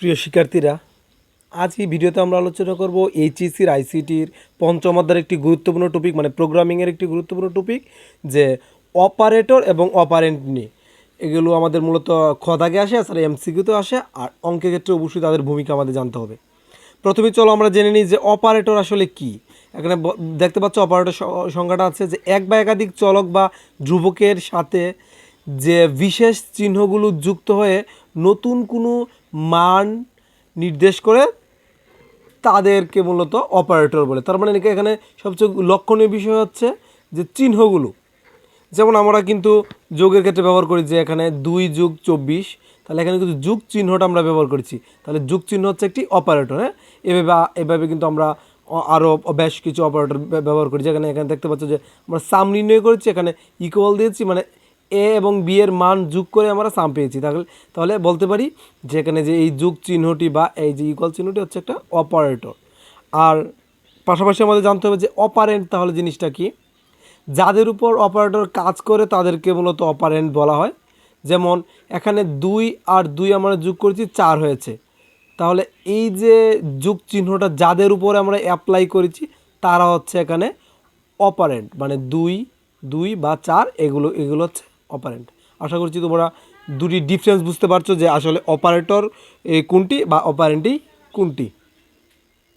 প্রিয় শিক্ষার্থীরা, আজ এই ভিডিওতে আমরা আলোচনা করব এইচএসির আইসিটির পঞ্চম অধ্যায়ের একটি গুরুত্বপূর্ণ টপিক মানে প্রোগ্রামিংয়ের একটি গুরুত্বপূর্ণ টপিক যে অপারেটর এবং অপারেন্ট নিয়ে। এগুলো আমাদের মূলত খদাগে আসে, আর এমসিকিউতেও আসে, আর অঙ্কের ক্ষেত্রে অবশ্যই তাদের ভূমিকা আমাদের জানতে হবে। প্রথমে চলো আমরা জেনে নিই যে অপারেটর আসলে কি। এখানে দেখতে পাচ্ছ অপারেটর স- সংজ্ঞাটা আছে যে এক বা একাধিক চলক বা ধ্রুবকের সাথে যে বিশেষ চিহ্নগুলো যুক্ত হয়ে নতুন কোনো মান নির্দেশ করে তাদেরকে মূলত অপারেটর বলে। তার মানে এখানে সবচেয়ে লক্ষণীয় বিষয় হচ্ছে যে চিহ্নগুলো। যেমন আমরা কিন্তু যোগের ক্ষেত্রে ব্যবহার করি যে এখানে দুই যুগ চব্বিশ, তাহলে এখানে কিন্তু যুগ চিহ্নটা আমরা ব্যবহার করেছি। তাহলে যুগ চিহ্ন হচ্ছে একটি অপারেটর হ্যাঁ? এভাবে এভাবে কিন্তু আমরা আরও বেশ কিছু অপারেটর ব্যবহার করি। যেখানে এখানে দেখতে পাচ্ছ যে আমরা সাম নির্ণয় করেছি, এখানে ইকুয়াল দিয়েছি মানে এ এবং বি এর মান যোগ করে আমরা সাম পেয়েছি। তাহলে তাহলে বলতে পারি যে এখানে যে এই যুগ চিহ্নটি বা এই যে ইকুয়াল চিহ্নটি হচ্ছে একটা অপারেটর আর পাশাপাশি আমাদের জানতে হবে যে অপারেন্ট তাহলে জিনিসটা কি? যাদের উপর অপারেটর কাজ করে তাদেরকে মূলত অপারেন্ট বলা হয়। যেমন, এখানে দুই আর দুই আমরা যোগ করেছি, চার হয়েছে। তাহলে এই যে যুগ চিহ্নটা যাদের উপরে আমরা অ্যাপ্লাই করেছি, তারা হচ্ছে এখানে অপারেন্ট মানে দুই দুই বা চার, এগুলো এগুলো হচ্ছে অপারেন্ট আশা করছি তোমরা দুটি ডিফারেন্স বুঝতে পারছ যে আসলে অপারেটর কোনটি বা অপারেন্টই কোনটি।